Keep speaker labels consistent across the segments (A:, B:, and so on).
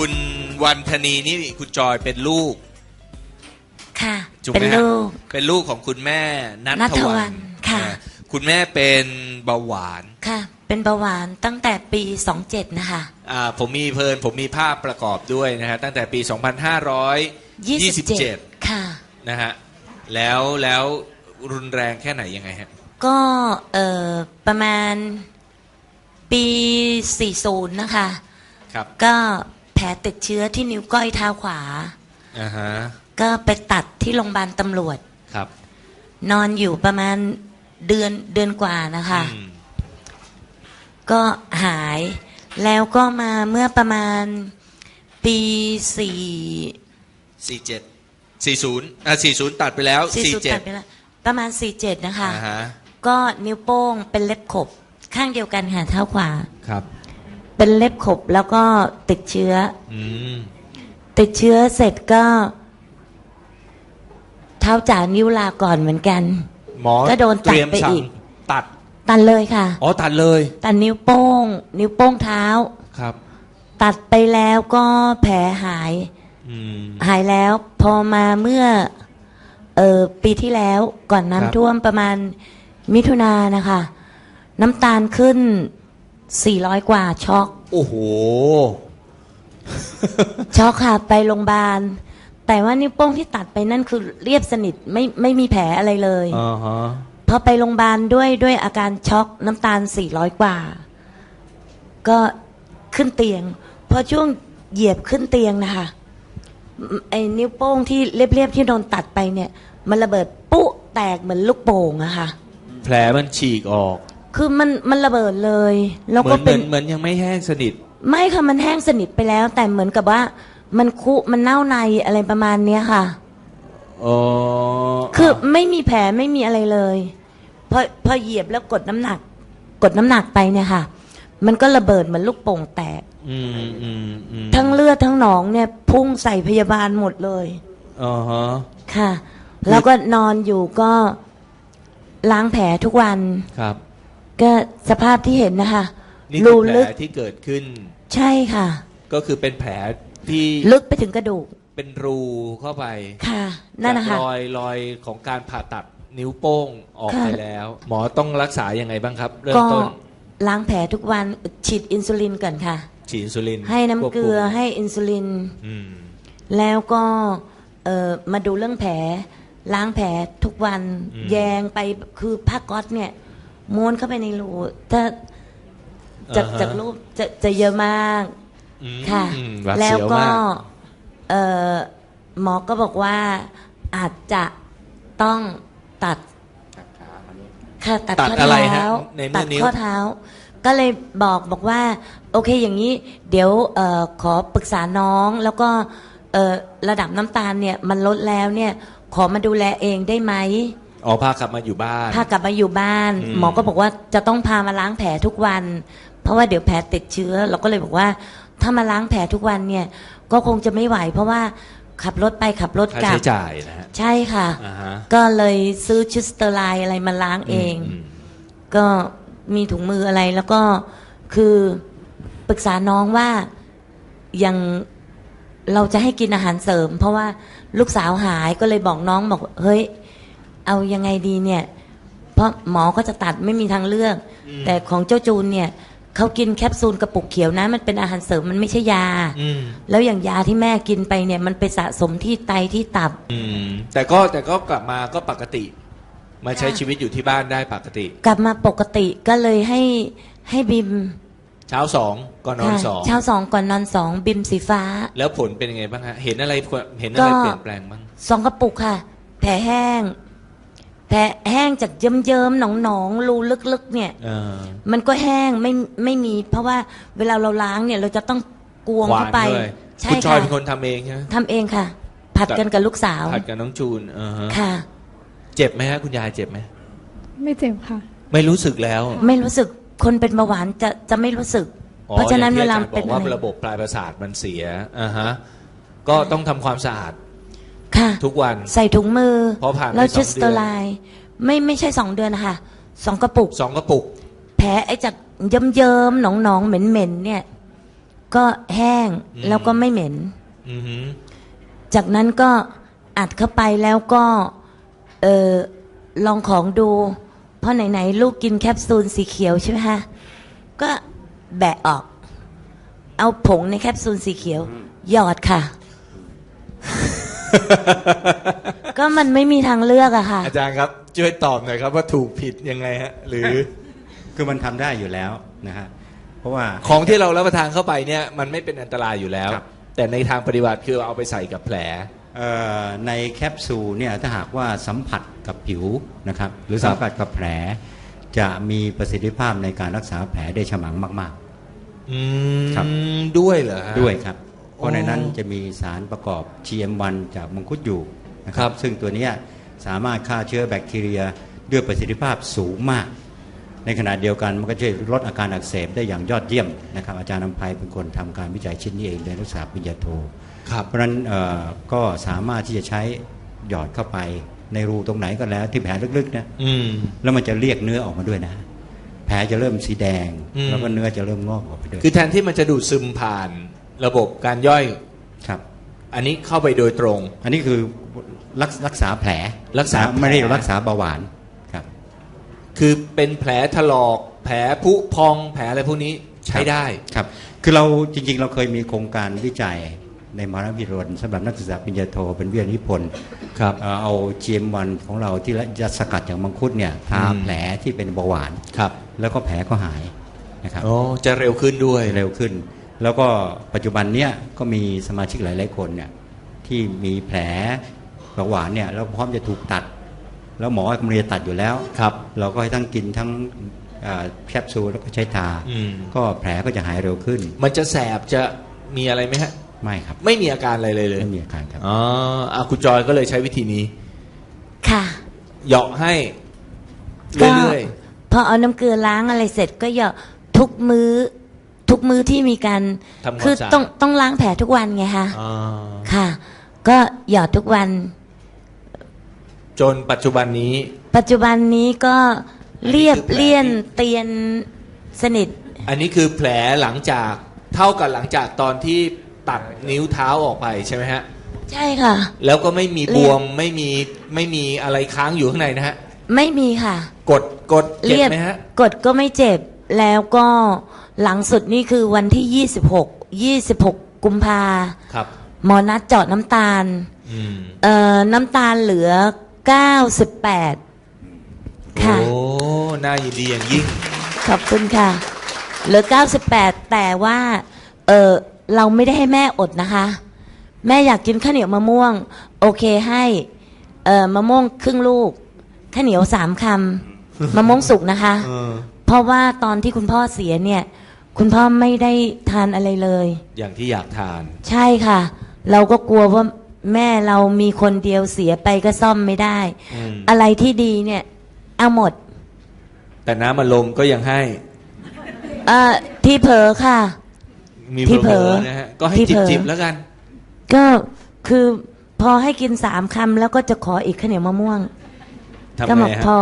A: คุณวันธนีนี่คุณจอยเป็นลูก
B: ค่ะ
A: ถูก
B: เป็น
A: ไหมฮะ
B: ลูก
A: เป็นลูกของคุณแม่นัท
B: ณัฐ
A: วั
B: วันนค่ะ
A: อ่าคุณแม่เป็นเบาหวาน
B: ค่ะ เป็นเบาหวานตั้งแต่ปีสองเจ็ดนะคะ
A: อ่าผมมีเพลินผมมีภาพประกอบด้วยนะฮะตั้งแต่ปี 2527
B: ค่ะ
A: นะฮะแล้วแล้วรุนแรงแค่ไหนยังไงฮะ
B: ก็เอ่อประมาณปีสี่ศูนย์นะคะ
A: ครับ
B: ก็แผลติดเชื้อที่นิ้วก้อยเท้าขวา
A: อ่าฮะ
B: ก็ไปตัดที่โรงพยาบาลตำรวจ
A: ครับ
B: นอนอยู่ประมาณเดือนเดือนกว่านะคะ
A: อืม
B: ก็หายแล้วก็มาเมื่อประมาณปีสี่
A: สี่เจ็ดสี่ศูนย์อ่าสี่ศูนย์ตัดไปแล้ว
B: สี่
A: สี่
B: สุด
A: เจ็
B: ตั
A: ด
B: ดไปแล้วประมาณสี่เจ็ดนะคะ
A: อ่าฮะ
B: ก็นิ้วโป้งเป็นเล็บขบ ข้างเดียวกันค่ะเท้าขวา
A: ครับ
B: เป็นเล็บขบแล้วก็ติดเชื้อ
A: อืม
B: ติดเชื้อเสร็จก็ เท้าจ่านิ้วลาก่อนเหมือนกัน
A: หมอ
B: ก็โดนตัด
A: เตรียม
B: ไป
A: สั่ง
B: อีก
A: ตัด
B: ตัดเลยค่ะ
A: อ๋อตัดเลย
B: ตัดนิ้วโป้ง นิ้วโป้งเท้า
A: ครับ
B: ตัดไปแล้วก็แผลหาย
A: อืม
B: หายแล้วพอมาเมื่อ เออปีที่แล้วก่อน
A: ครับ
B: น้ำท่วมประมาณมิถุนายนนะคะ น้ำตาลขึ้น 400 กว่าช็อก
A: โอ้โห
B: ช็อกค่ะไปโรงพยาบาล แต่ว่านิ้วโป้งที่ตัดไปนั่นคือเรียบสนิทไม่ไม่มีแผลอะไรเลย
A: อ่าฮะ
B: พอไปโรงพยาบาลด้วยด้วยอาการช็อกน้ำตาล 400 กว่า ก็ขึ้นเตียง พอช่วงเหยียบขึ้นเตียงนะคะไอ้นิ้วโป้งที่เรียบๆที่โดนตัดไปเนี่ย มันระเบิดปุ๊แตกเหมือนลูกโป่งอะค่ะ
A: แผลมันฉีกออก
B: คือมันมันระเบิดเลย แล้ว
A: เหมื
B: ก็
A: อนเห
B: เป็
A: มือนนเหมือนยังไม่แห้งสนิท
B: ไม่ค่ะมันแห้งสนิทไปแล้ว แต่เหมือนกับว่า มันคุมันเน่าในอะไรประมาณเนี้ยค่ะ
A: อ๋อ
B: คือไม่มีแผลไม่มีอะไรเลยพอพอเหยียบแล้วกดน้ำหนัก กดน้ำหนักไปเนี่ยค่ะ มันก็ระเบิดเหมือนลูกโป่งแตก
A: อืมอืมอืม
B: ทั้งเลือดทั้งหนองเนี่ย พุ่งใส่พยาบาลหมดเลย
A: อ๋อฮะ
B: ค่ะ แล้วก็นอนอยู่ก็ล้างแผลทุกวัน
A: ครับ
B: ก็สภาพที่เห็นนะคะ
A: นี่คื
B: รู
A: อแผล
B: ลึก
A: ที่เกิดขึ้น
B: ใช่ค่ะ
A: ก็คือเป็นแผลที่
B: ลึกไปถึงกระดูก
A: เป็นรูเข้าไป
B: ค่ะนั่นนะคะ
A: จากรอยรอยของการผ่าตัดนิ้วโป้งออก
B: ค่ะ
A: ไปแล้ว หมอต้องรักษายังไงบ้างครับ เริ่ม
B: ก็
A: ต้น
B: ล้างแผลทุกวันฉีดอินซูลินก่อนค่ะ
A: ฉีดอินซูลิน
B: ให้น้ำ
A: ควบ
B: เกลื
A: คุ
B: อ
A: ม
B: ให้อินซูลิน
A: อืม
B: แล้วก็เอ่อมาดูเรื่องแผล ล้างแผลทุกวัน
A: อืม
B: แยงไปคือผ้าก๊อตเนี่ย ม้วนเข้าไปในรูถ้าจาก
A: อ่ฮะ
B: จากรูปจะจะเยอะมาก
A: อืม
B: ค่ะ
A: อืมหวาด
B: แล้ว
A: เสียว
B: ก็
A: มาก
B: เอ่อหมอก็บอกว่าอาจจะต้องตัดค่ะตัด
A: ตัด
B: ข้อ
A: อะไรฮะ
B: เท้า
A: ในเมื่
B: ตั
A: อ
B: ด
A: นิ้ว
B: ข้อเท้า ก็เลยบอกบอกว่า โอเคอย่างนี้ เดี๋ยวเออขอปรึกษาน้องแล้วก็เอ่อระดับน้ำตาลเนี่ยมันลดแล้วเนี่ย ขอมาดูแลเองได้ไหม
A: อ๋อพากลับมาอยู่บ้าน
B: พากลับมาอยู่บ้าน
A: อืม
B: หมอก็บอกว่าจะต้องพามาล้างแผลทุกวัน เพราะว่าเดี๋ยวแผลติดเชื้อ เราก็เลยบอกว่า ถ้ามาล้างแผลทุกวันเนี่ย ก็คงจะไม่ไหว เพราะว่าขับรถไปขับรถ
A: ค่าก
B: ลับ
A: ใช้จ่ายนะฮะ
B: ใช่ค่ะ
A: อ่าฮะ
B: ก็เลยซื้อชุดสเตอร์ไลน์อะไรมาล้างเอง
A: ม
B: ก็มีถุงมืออะไรแล้วก็คือปรึกษาน้องว่ายังเราจะให้กินอาหารเสริม เพราะว่าลูกสาวหายก็เลยบอกน้องบอกเฮ้ย เอายังไงดีเนี่ย เพราะหมอก็จะตัดไม่มีทางเลือก แต่ของเจ้าจูนเนี่ยเขากินแคปซูลกระปุกเขียวนะ มันเป็นอาหารเสริมมันไม่ใช่ยา
A: อืม
B: แล้วอย่างยาที่แม่กินไปเนี่ย มันไปสะสมที่ไตที่ตับ
A: อืมแต่ก็แต่ก็กลับมาก็ปกติ มาใช้
B: ค่ะ
A: ชีวิตอยู่ที่บ้านได้ปกติ
B: กลับมาปกติก็เลยให้ให้บิม
A: เช้าสองก่อนนอน
B: ค่ะ
A: สอง
B: เช้าสองก่อนนอนสองบิมสีฟ้า
A: แล้วผลเป็นยังไงบ้างฮะเห็นอะไรเห็นอะไร
B: ก็
A: เปลี่ยนแปลงบ้าง
B: สองกระปุกค่ะแผลแห้ง แผลแห้งจากเยิ้มๆหนองๆรูลึกๆ เนี่ย
A: เออ
B: มันก็แห้งไม่ไม่มี เพราะว่าเวลาเราล้างเนี่ย เราจะต้องกวง
A: ขวา
B: เข้านไป
A: ด้วย
B: ใช่
A: คุณชอย
B: ค่ะ
A: เป็นคนทำเองใช่ไหม
B: ทำเองค่ะ ผัดกันกับลูกสาว
A: ผัดกับน้องจูนอ่าฮะ
B: ค่ะ
A: เจ็บไหมฮะคุณยายเจ็บไหม
C: ไม่เจ็บค่ะ
A: ไม่รู้สึกแล้ว
B: ไม่รู้สึกคนเป็นเบาหวานจะจะไม่รู้สึก
A: อ๋อ
B: เพราะฉะนั้น
A: อย่
B: เว
A: งที่
B: ลา
A: อจรย์บ
B: เป็น
A: อกว่า
B: อะไร
A: ระบบปลายประสาทมันเสียอ่าฮะก็ต้องทำความสะอาด
B: ค่ะ
A: ทุกวัน
B: ใส่ถุงมือ
A: พอผ่านไป
B: แล้ว
A: สอง
B: ชุดสเตอร์
A: เดือน
B: ไลน์ไม่ไม่ใช่สองเดือนนะคะสองกระปุก
A: สองกระปุก
B: แผลไอ้จากเยิ้มๆหนองๆเหม็นๆเนี่ย ก็แห้ง
A: อืม
B: แล้วก็ไม่เหม็น
A: อือหือ
B: จากนั้นก็อัดเข้าไปแล้วก็เออลองของดู เพราะไหนๆลูกกินแคปซูลสีเขียวใช่ไหมคะก็แบะออก เอาผงในแคปซูลสีเขียว หยอดค่ะ ก็มันไม่มีทางเลือกอะค่ะ
A: อาจารย์ครับช่วยตอบหน่อยครับว่าถูกผิดยังไงฮะ หรือ
C: คือมันทำได้อยู่แล้วนะฮะเพราะว่า
A: ของที่เรารับประทานเข้าไปเนี่ยมันไม่เป็นอันตรายอยู่แล้ว
C: ครับ
A: แต่ในทางปฏิบัติคือเอาไปใส่กับแผล
C: เอ่อในแคปซูลเนี่ยถ้าหากว่าสัมผัสกับผิวนะครับหรือ
A: ครับ
C: สัมผัสกับแผล จะมีประสิทธิภาพในการรักษาแผลได้ฉมังมาก
A: อืม
C: ครับ
A: ด้วยเหรอฮะ
C: ๆ ด้วยครับ เพราะในนั้น
A: อ๋อ
C: จะมีสารประกอบ GM1 จากมังคุดอยู่นะค
A: ครั
C: รับ ซึ่งตัวเนี้ยสามารถฆ่าเชื้อแบคทีเรียด้วยประสิทธิภาพสูงมาก ในขณะเดียวกันมันก็ช่วยลดอาการอักเสบได้อย่างยอดเยี่ยมนะครับ อาจารย์นำภัยเป็นคนทำการวิจัยชิ้นนี้เองในนักศึกษาปริญญาโท
A: ครับ
C: เพราะฉะนั้นเอ่อก็สามารถที่จะใช้หยอดเข้าไปในรูตรงไหนก็แล้วที่แผลลึกๆนะ
A: อืม
C: แล้วมันจะเรียกเนื้อออกมาด้วยนะ แผลจะเริ่มสีแดง
A: อืม
C: แล้วก็เนื้อจะเริ่มงอกออกไปด้วย
A: คือแทนที่มันจะดูดซึมผ่าน ระบบการย่อย
C: ครับ
A: อันนี้เข้าไปโดยตรง
C: อันนี้คือรักรักษาแผล
A: รักษาแผล
C: ไม่ได้รักษาเบาหวานครับ
A: คือเป็นแผลถลอก แผลผุพองแผลอะไรพวกนี้ใช้ได้
C: ครับ คือเราจริง ๆ เราเคยมีโครงการวิจัยในมหาวิทยาลัยสำหรับนักศึกษาปริญญาโทเป็นวิทยานิพนธ์
A: ครับ
C: เอ่อเอา GM1 ของเราที่จะสกัดจากมังคุดเนี่ยทา
A: อืม
C: แผลที่เป็นเบาหวาน
A: ครับ
C: แล้วก็แผลก็หายนะครับ
A: โอ้จะเร็วขึ้นด้วย
C: เร็วขึ้น แล้วก็ปัจจุบันเนี้ยก็มีสมาชิกหลาย ๆ คนเนี่ยที่มีแผลเบาหวานเนี่ยแล้วพร้อมจะถูกตัด แล้วหมอกำลังจะตัดอยู่แล้ว
A: ครับ
C: เราก็ให้ทั้งกินทั้งอ่าแคปซูลแล้วก็ใช้ทา
A: อืม
C: ก็แผลก็จะหายเร็วขึ้น
A: มันจะแสบจะมีอะไรไหมฮะ
C: ไม่ครับ
A: ไม่มีอาการอะไรเลยเลย
C: ไม่มีอาการครับ
A: อ๋ออาคุณจอยก็เลยใช้วิธีนี้
B: ค่ะ
A: เหยาะให้
B: ก็
A: เรื่อย
B: พอเอาน้ำเกลือล้างอะไรเสร็จก็หยอดทุกมือ้อ ทุกมื้อที่มีการ
A: ทำความ
B: คือ
A: สะอาด
B: ต้องต้องล้างแผลทุกวันไงคะ
A: ๆอ่า
B: ค่ะ ก็หยอดทุกวัน
A: จนปัจจุบันนี้
B: ปัจจุบันนี้ก็เรียบ
A: อันนี้คือแผล
B: เลี่ยนเตียนสนิท
A: อันนี้คือแผลหลังจากเท่ากับหลังจากตอนที่ตัดนิ้วเท้าออกไปใช่ไหมฮะ
B: ใช่ค่ะ
A: แล้วก็ไม่มี
B: เรี
A: บ
B: ยบ
A: วมไม่มีไม่มีอะไรค้างอยู่ข้างในนะฮะ
B: ไม่มีค่ะ
A: กดกดเจ็บ
B: เรียบ
A: ไหมฮะ
B: กดก็ไม่เจ็บแล้วก็ หลังสุดนี่คือวันที่ 26 26 กุมภา
A: ครับ
B: หมอนัดเจาะน้ำตาล
A: อืม
B: เอ่อน้ำตาลเหลือ 98 ค่ะ
A: โอ้น่ายินดีอย่างยิ่ง
B: ขอบคุณค่ะ เหลือ 98 แต่ว่า เออเราไม่ได้ให้แม่อดนะคะ แม่อยากกินข้าวเหนียวมะม่วง โอเคให้ เออมะม่วงครึ่งลูก ข้าวเหนียวสามคำ มะม่วงสุกนะคะ
A: เออ
B: เพราะว่าตอนที่คุณพ่อเสียเนี่ย คุณพ่อไม่ได้ทานอะไรเลย
A: อย่างที่อยากทาน
B: ใช่ค่ะ เราก็กลัวว่าแม่เรามีคนเดียวเสียไปก็ซ่อมไม่ได้
A: อืม
B: อะไรที่ดีเนี่ยเอาหมด
A: แต่น้ำมันลมก็ยังให้
B: เอ่อที่เผลอค่ะ
A: มี
B: ที่
A: เผ
B: เผ
A: ล
B: ล
A: อ
B: อ
A: ๆนะฮะ ก็ให้
B: ที่
A: จิ
B: เผ
A: บ
B: ลอ
A: จิบๆแล้วกัน
B: ก็คือพอให้กินสามคำแล้วก็จะขออีกข้าวเหนียวมะม่วง
A: ทำ
B: ก็
A: ไง
B: บอก
A: ฮะ
B: พอ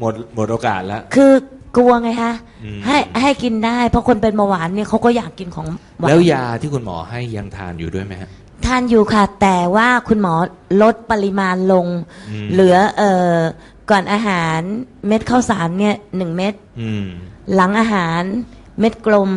A: หมดหมดโอกาสแล้ว
B: คือ กลัวไงคะ
A: อืม
B: ให้ให้กินได้ เพราะคนเป็นเบาหวานเนี่ยเขาก็อยากกินของหวาน
A: แล้วยาที่คุณหมอให้ยังทานอยู่ด้วยไหมฮะ
B: ทานอยู่ค่ะ แต่ว่าคุณหมอลดปริมาณลง
A: อืม
B: เหลือเอ่อก่อนอาหารเม็ดข้าวสารเนี่ยหนึ่งเม็ด
A: อืม
B: หลังอาหารเม็ดกลม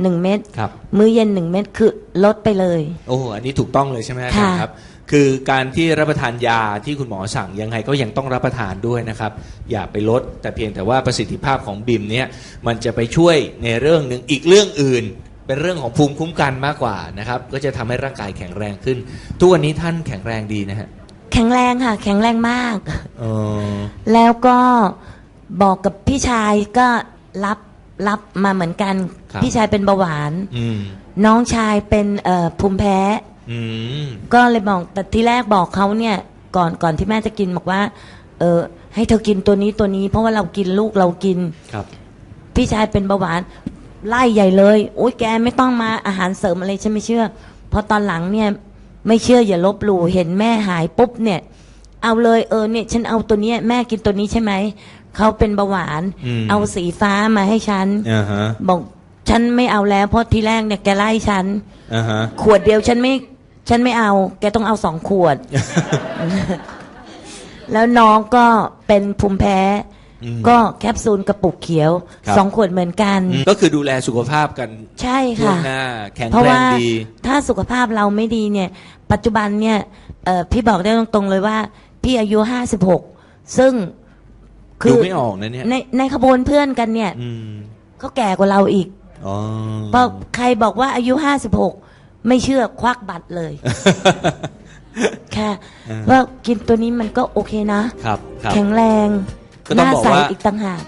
B: หนึ่งเม็ด
A: ครับ
B: มื้อเย็นหนึ่งเม็ดคือลดไปเลย
A: โอ้อันนี้ถูกต้องเลยใช่ไหมอาจารย์
B: ค่ะ
A: ครับ คือการที่รับประทานยาที่คุณหมอสั่งยังไงก็ยังต้องรับประทานด้วยนะครับ อย่าไปลด แต่เพียงแต่ว่าประสิทธิภาพของบิมเนี่ยมันจะไปช่วยในเรื่องหนึ่งอีกเรื่องอื่น เป็นเรื่องของภูมิคุ้มกันมากกว่านะครับ ก็จะทำให้ร่างกายแข็งแรงขึ้น ทุกวันนี้ท่านแข็งแรงดีนะฮะ
B: แข็งแรงค่ะ แข็งแรงมาก
A: เออ
B: แล้วก็บอกกับพี่ชายก็รับ รับมาเหมือนกัน
A: ครับ
B: พี่ชายเป็นเบาหวาน
A: อืม
B: น้องชายเป็นเอ่อภูมิแพ้
A: อืม
B: ก็เลยบอกแต่ที่แรกบอกเขาเนี่ยก่อนก่อนที่แม่จะกินบอกว่า เออให้เธอกินตัวนี้ตัวนี้ เพราะว่าเรากินลูกเรากิน
A: ครับ
B: พี่ชายเป็นเบาหวาน ไล่ใหญ่เลยโอ๊ยแกไม่ต้องมาอาหารเสริมอะไรฉันไม่เชื่อเพราะตอนหลังเนี่ย ไม่เชื่ออย่าลบหลู่เห็นแม่หายปุ๊บเนี่ย เอาเลยเออเนี่ย ฉันเอาตัวเนี้ยแม่กินตัวนี้ใช่ไหม เขาเป็นเบาหวาน
A: อืม
B: เอาสีฟ้ามาให้ฉัน
A: อ่าฮะ
B: บอกฉันไม่เอาแล้วเพราะทีแรกเนี่ยแกไล่ฉัน
A: อ่าฮะ
B: ขวดเดียวฉันไม่ฉันไม่เอา แกต้องเอาสองขวด แล้วน้องก็เป็นภูมิแพ้
A: อืม
B: ก็แคปซูลกระปุกเขียว
A: ครับ
B: สองขวดเหมือนกัน
A: อืมก็คือดูแลสุขภาพกัน
B: ใช่
A: ทั่ว
B: ค่ะ
A: หน้าแข็ง
B: เพราะ
A: แรง
B: ว่า
A: ดี
B: ถ้าสุขภาพเราไม่ดีเนี่ย ปัจจุบันเนี่ยเอ่อพี่บอกได้ตรงๆเลยว่า พี่อายุห้าสิบหกซึ่ง
A: ดูไม่ออกนะเนี่ย
B: ในในขบวนเพื่อนกันเนี่ย
A: อืม
B: เขาแก่กว่าเราอีก
A: อ๋อ
B: พอใครบอกว่าอายุห้าสิบหกไม่เชื่อควักบัตรเลย ค่ะ
A: อ่า
B: ว่ากินตัวนี้มันก็โอเคนะ
A: ครับครับ
B: แข็งแรง
A: ก็
B: ห
A: ต้อง
B: น้า
A: บอก
B: ใส
A: ว่า
B: อีกต่างหาก